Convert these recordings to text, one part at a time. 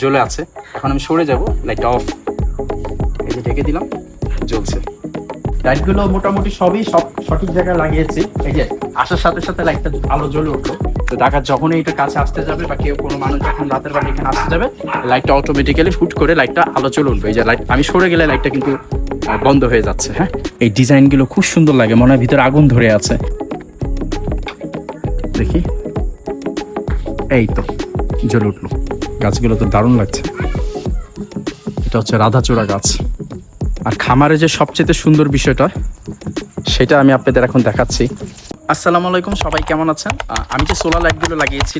জ্বলে আছে। এখন আমি সরে যাব লাইটটা অফ এই যে ঢেকে দিলাম, জ্বলছে। লাইটগুলো মোটামুটি সবই সব সঠিক জায়গায় লাগিয়েছি। এই যে, আসার সাথে সাথে লাইটটা আলো জ্বলে উঠল। তো ডাকাত যখনই এটা কাছে আসতে যাবে বা কেউ কোনো মানুষ যখন রাতের বেলা এখানে আসতে যাবে লাইটটা অটোমেটিক্যালি ফুট করে লাইটটা আলো চলে উঠবে। এই যে লাইট আমি সরে গেলে লাইটটা কিন্তু বন্ধ হয়ে যাচ্ছে হ্যাঁ? এই ডিজাইনগুলো খুব সুন্দর লাগে মনে হয় ভিতরে আগুন ধরে আছে। দেখি। এই তো, জ্বলে উঠল। গাছগুলো তো দারুণ লাগছে। এটা হচ্ছে রাধাচূড়া গাছ। আর খামারে যে সবচেয়ে সুন্দর বিষয়টা, সেটা আমি আপনাদের এখন দেখাচ্ছি। আসসালামু আলাইকুম, সবাই কেমন আছেন? আমি যে সোলার লাইটগুলো লাগিয়েছি,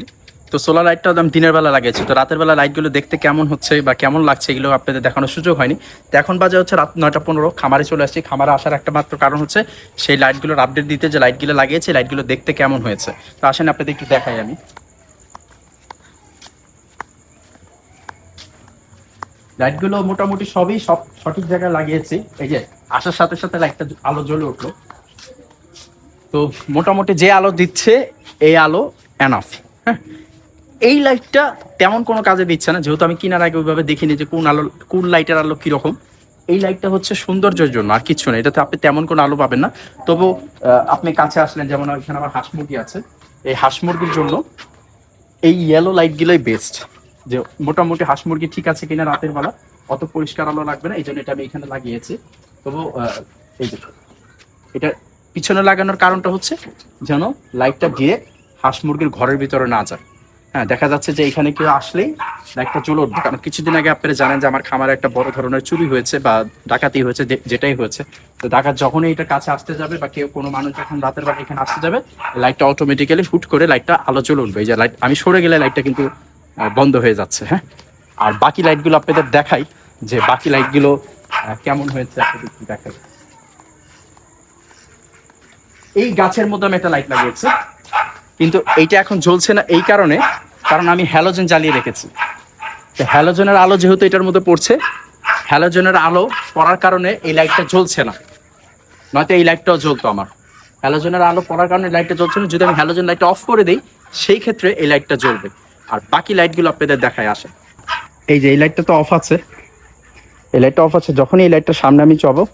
তো সোলার লাইটটা আমি দিনের বেলা লাগিয়েছি, তো রাতের বেলা লাইটগুলো দেখতে কেমন হচ্ছে বা কেমন লাগছে এগুলো আপনাদের দেখানোর সুযোগ হয়নি। তো এখন বাজে হচ্ছে রাত নয়টা পনেরো, খামারে চলে আসছি। খামারে আসার একটা মাত্র কারণ হচ্ছে, সেই লাইটগুলোর আপডেট দিতে যে লাইটগুলো লাগিয়েছি, লাইটগুলো দেখতে কেমন হয়েছে। তো আসেন আপনাদের একটু দেখাই আমি। লাইটগুলো মোটামুটি সবই সব সঠিক জায়গায় লাগিয়েছি। এই যে আসার সাথে সাথে লাইটটা আলো জ্বলে উঠল। তো মোটামুটি যে আলো দিচ্ছে, এই আলো এনাফ হ্যাঁ এই লাইটটা তেমন কোনো কাজে দিচ্ছে না। যেহেতু আমি কিনার আগে ওইভাবে দেখিনি যে কোন আলো, কোন লাইটের আলো কীরকম। এই লাইটটা হচ্ছে সৌন্দর্যের জন্য, আর কিচ্ছু না। এটাতে আপনি তেমন কোনো আলো পাবেন না। তবু আপনি কাছে আসলেন, যেমন এখানে আমার হাঁস মুরগি আছে। এই হাঁস মুরগির জন্য এই ইয়েলো লাইটগুলোই বেস্ট যে মোটামুটি হাঁস মুরগি ঠিক আছে কিনা রাতের বেলা, অত পরিষ্কার আলো লাগবে না, এই জন্য এটা আমি এখানে লাগিয়েছি। তবু এই যে, এটা পিছনে লাগানোর কারণটা হচ্ছে যেন লাইটটা গিয়ে হাঁস মুরগির ঘরের ভিতরে না যায়। হ্যাঁ দেখা যাচ্ছে যে এখানে কেউ আসলেই লাইটটা জ্বলে উঠবে। কারণ কিছুদিন আগে আপনারা জানেন যে আমার খামারে একটা বড় ধরনের চুরি হয়েছে বা ডাকাতি হয়েছে যেটাই হয়েছে। তো ডাকাত যখনই এটা কাছে আসতে যাবে বা কেউ কোনো মানুষ যখন রাতের বেলা এখানে আসতে যাবে, লাইটটা অটোমেটিক্যালি ফুট করে লাইটটা আলো জ্বলে উঠবে। এই যে, লাইট, আমি সরে গেলে লাইটটা কিন্তু বন্ধ হয়ে যাচ্ছে হ্যাঁ? আর বাকি লাইটগুলো আপনাদের দেখাই যে বাকি লাইটগুলো কেমন হয়েছে আপনাদের দেখাই। এই গাছের মধ্যে আমি একটা লাইট লাগিয়েছি, কিন্তু এইটা এখন জ্বলছে না এই কারণে, কারণ আমি হ্যালোজেন জ্বালিয়ে রেখেছি। তো হ্যালোজেনের আলো যেহেতু এটার মধ্যে পড়ছে হ্যালোজেনের আলো পড়ার কারণে এই লাইটটা জ্বলছে না। নয়তো এই লাইটটাও জ্বলতো আমার। হ্যালোজেনের আলো পড়ার কারণে লাইটটা জ্বলছে না, যদি আমি হ্যালোজেন লাইটটা অফ করে দিই, সেই ক্ষেত্রে এই লাইটটা জ্বলবে। আর বাকি লাইটগুলো আপনাদের দেখায় আসে। এই যে, এই লাইটটা তো অফ আছে। এই লাইটটা অফ আছে, যখনই এই লাইটটা সামনে আমি চব,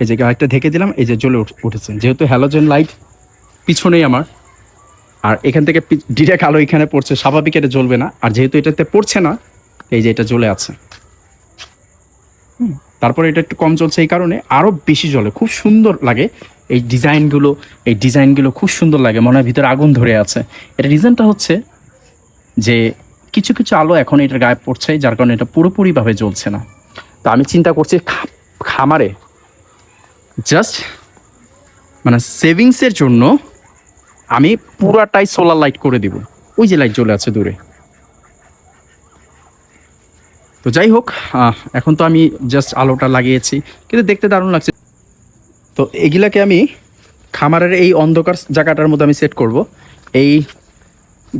এই যে লাইটটা ঢেকে দিলাম, এই যে জ্বলে উঠ- উঠেছে। যেহেতু হ্যালোজেন লাইট পিছনেই আমার, আর এখান থেকে ডিরেক্ট আলো এখানে পড়ছে, স্বাভাবিক এটা জ্বলবে না। আর যেহেতু এটাতে পড়ছে না, এই যে এটা জ্বলে আছে। তারপরে এটা একটু কম চলছে এই কারণে, আরও বেশি জ্বলে। খুব সুন্দর লাগে। এই ডিজাইনগুলো এই ডিজাইনগুলো খুব সুন্দর লাগে। মনে হয় ভিতরে আগুন ধরে আছে। এটা রিজনটা হচ্ছে যে কিছু কিছু আলো এখন এটার গায়ে পড়ছে, যার কারণে এটা পুরোপুরিভাবে জ্বলছে না। তো আমি চিন্তা করছি খামারে জাস্ট মানে সেভিংসের জন্য আমি পুরাটাই সোলার লাইট করে দিব। ওই যে লাইট জ্বলে আছে দূরে। তো যাই হোক এখন তো আমি জাস্ট আলোটা লাগিয়েছি, কিন্তু দেখতে দারুণ লাগছে। তো এগুলাকে আমি খামারের এই অন্ধকার জায়গাটার মধ্যে আমি সেট করব। এই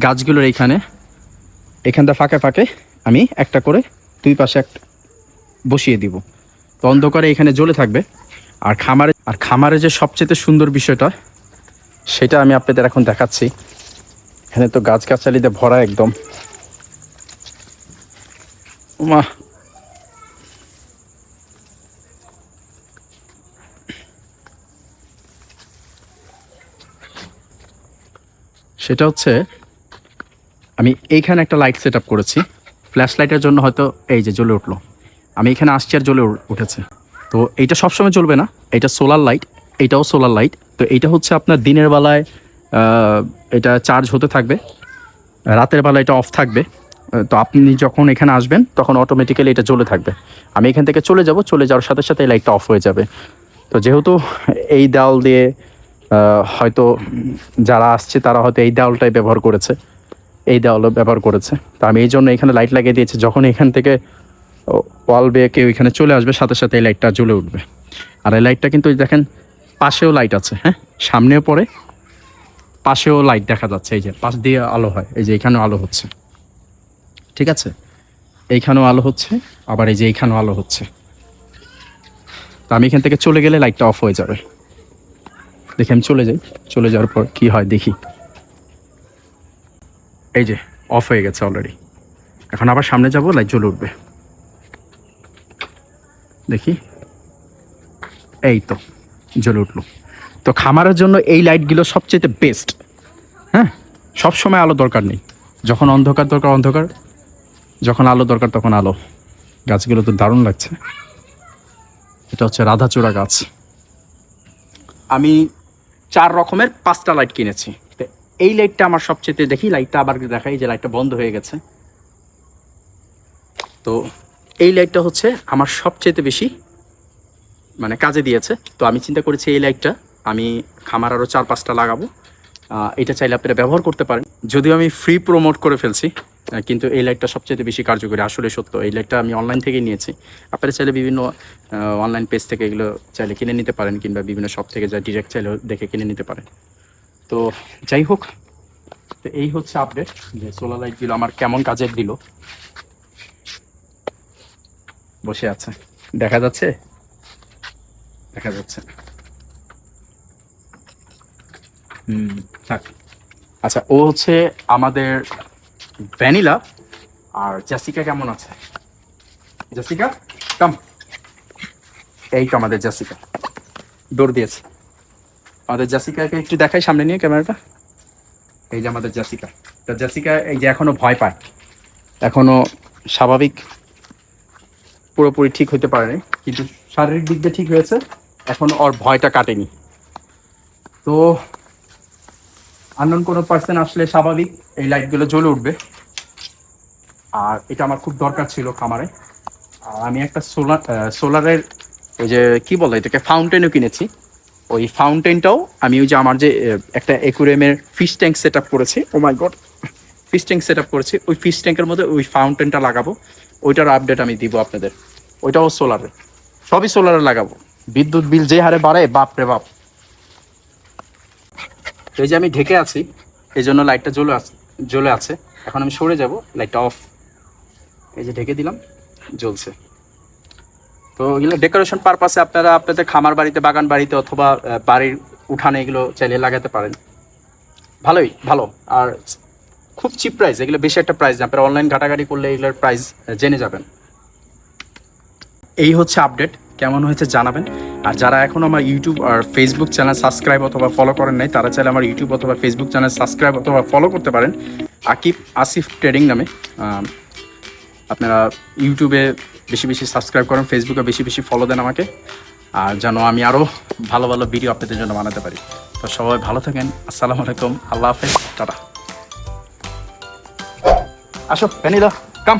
গাছগুলোর এইখানে এখানটা ফাঁকে ফাঁকে আমি একটা করে দুই পাশে একটা বসিয়ে দিব। তো অন্ধকারে এখানে জ্বলে থাকবে। আর খামারে আর খামারে যে সবচেয়ে সুন্দর বিষয়টা, সেটা আমি আপনাদের এখন দেখাচ্ছি। এখানে তো গাছগাছালিতে ভরা একদম। মা সেটা হচ্ছে আমি এইখানে একটা লাইট সেট করেছি। ফ্ল্যাশ লাইটের জন্য হয়তো এই যে জ্বলে উঠল। আমি এখানে আসছি আর জ্বলে উঠেছে। তো এইটা সবসময় চলবে না। এটা সোলার লাইট এইটাও সোলার লাইট তো এইটা হচ্ছে আপনার দিনের বেলায় এটা চার্জ হতে থাকবে। রাতের বেলা এটা অফ থাকবে। তো আপনি যখন এখানে আসবেন, তখন অটোমেটিক্যালি এটা জ্বলে থাকবে। আমি এখান থেকে চলে যাব। চলে যাওয়ার সাথে সাথে এই লাইটটা অফ হয়ে যাবে। তো যেহেতু এই দেওয়াল দিয়ে হয়তো যারা আসছে, তারা হয়তো এই দেওয়ালটাই ব্যবহার করেছে। এই দেওয়ালও ব্যবহার করেছে। তো আমি এই জন্য এখানে লাইট লাগিয়ে দিয়েছি। যখন এখান থেকে ওয়াল বেয়ে কেউ এখানে চলে আসবে, সাথে সাথে এই লাইটটা জ্বলে উঠবে। আর এই লাইটটা কিন্তু দেখেন, পাশেও লাইট আছে হ্যাঁ? সামনেও পড়ে, পাশেও লাইট দেখা যাচ্ছে, এই যে পাশ দিয়ে আলো হয়, এই যে এখানেও আলো হচ্ছে। ঠিক আছে? এইখানেও আলো হচ্ছে, আবার এই যে এইখানেও আলো হচ্ছে। তো আমি এখান থেকে চলে গেলে লাইটটা অফ হয়ে যাবে। দেখি আমি চলে যাই। চলে যাওয়ার পর কি হয় দেখি। এই যে অফ হয়ে গেছে অলরেডি এখন আবার সামনে যাব লাইট জ্বলে উঠবে। দেখি। এই তো, জ্বলে উঠল। তো খামারের জন্য এই লাইটগুলো সবচেয়ে বেস্ট হ্যাঁ? সব সময় আলো দরকার নেই। যখন অন্ধকার দরকার অন্ধকার। যখন আলো দরকার, তখন আলো। গাছগুলো তো দারুণ লাগছে। এটা হচ্ছে রাধাচূড়া গাছ। আমি চার রকমের পাঁচটা লাইট কিনেছি। এই লাইটটা আমার সবচেয়ে দেখি লাইটটা আবার দেখাই যে লাইটটা বন্ধ হয়ে গেছে। তো এই লাইটটা হচ্ছে আমার সবচেয়ে বেশি মানে কাজে দিয়েছে। তো আমি চিন্তা করেছি এই লাইটটা আমি খামার আরও চার পাঁচটা লাগাবো। এটা চাইলে আপনারা ব্যবহার করতে পারেন। যদিও আমি ফ্রি প্রমোট করে ফেলছি কিন্তু এই লাইটটা সবচেয়ে বেশি কার্যকরী, আসলে সত্য। এই লাইটটা আমি অনলাইন থেকেই নিয়েছি। আপনারা চাইলে বিভিন্ন অনলাইন পেজ থেকে এগুলো চাইলে কিনে নিতে পারেন, কিংবা বিভিন্ন শপ থেকে যা ডিরেক্ট চাইলে দেখে কিনে নিতে পারেন। তো যাই হোক, তো এই হচ্ছে আপডেট যে সোলার লাইটগুলো আমার কেমন কাজের দিল। বসে আছে। দেখা যাচ্ছে? দেখা যাচ্ছে। আচ্ছা ও হচ্ছে আমাদের ভ্যানিলা আর জাসিকা কেমন আছে? জাসিকা কাম এই তো আমাদের জাসিকা দৌড় দিয়েছে। আমাদের জাসিকাকে একটু দেখাই সামনে নিয়ে ক্যামেরাটা। এই যে আমাদের জাসিকা। তা জাসিকা এই যে এখনও ভয় পায়। এখনও স্বাভাবিক পুরোপুরি ঠিক হতে পারেনি কিন্তু শারীরিক দিক দিয়ে ঠিক হয়েছে। এখন ওর ভয়টা কাটেনি। তো আননোন কোনো পার্সন আসলে স্বাভাবিক এই লাইটগুলো জ্বলে উঠবে। আর এটা আমার খুব দরকার ছিল খামারে। আর আমি একটা সোলার সোলারের ওই যে কি বলে এটাকে ফাউন্টেনও কিনেছি। ওই ফাউন্টেনটাও আমি ওই যে আমার যে একটা একুরিয়ামের ফিশ ট্যাঙ্ক সেট আপ করেছি। ও my god fish tank set up করেছি। ওই ফিশ ট্যাঙ্কের মধ্যে ওই ফাউন্টেনটা লাগাবো। ওইটার আপডেট আমি দিব আপনাদের। ওইটাও সোলারে সবই সোলারে লাগাবো। বিদ্যুৎ বিল যে হারে বাড়ে, বাপ রে বাপ। এই যে আমি ঢেকে আছি, এই জন্য লাইটটা জ্বলে আছে জ্বলে আছে। এখন আমি সরে যাব লাইটটা অফ এই যে ঢেকে দিলাম, জ্বলছে। তো এগুলো ডেকোরেশন পারপাসে আপনারা আপনাদের খামার বাড়িতে, বাগান বাড়িতে অথবা বাড়ির উঠানে এগুলো চাইলে লাগাতে পারেন। ভালোই, ভালো। আর খুব চিপ প্রাইস এগুলো বেশি একটা প্রাইস না। আপনারা অনলাইন ঘাটাঘাটি করলে এগুলোর প্রাইস জেনে যাবেন। এই হচ্ছে আপডেট কেমন হয়েছে জানাবেন। আর যারা এখন আমার ইউটিউব আর ফেসবুক চ্যানেল সাবস্ক্রাইব অথবা ফলো করেন নাই, তারা চাইলে আমার ইউটিউব অথবা ফেসবুক চ্যানেল সাবস্ক্রাইব অথবা ফলো করতে পারেন। আকিব আসিফ ট্রেডিং নামে। আপনারা ইউটিউবে বেশি বেশি সাবস্ক্রাইব করেন ফেসবুকে বেশি বেশি ফলো দেন আমাকে। আর যেন আমি আরও ভালো ভালো ভিডিও আপনাদের জন্য বানাতে পারি। তো সবাই ভালো থাকেন, আসসালামু আলাইকুম, আল্লাহ হাফেজ, টাটা। আসো প্যানিদা কাম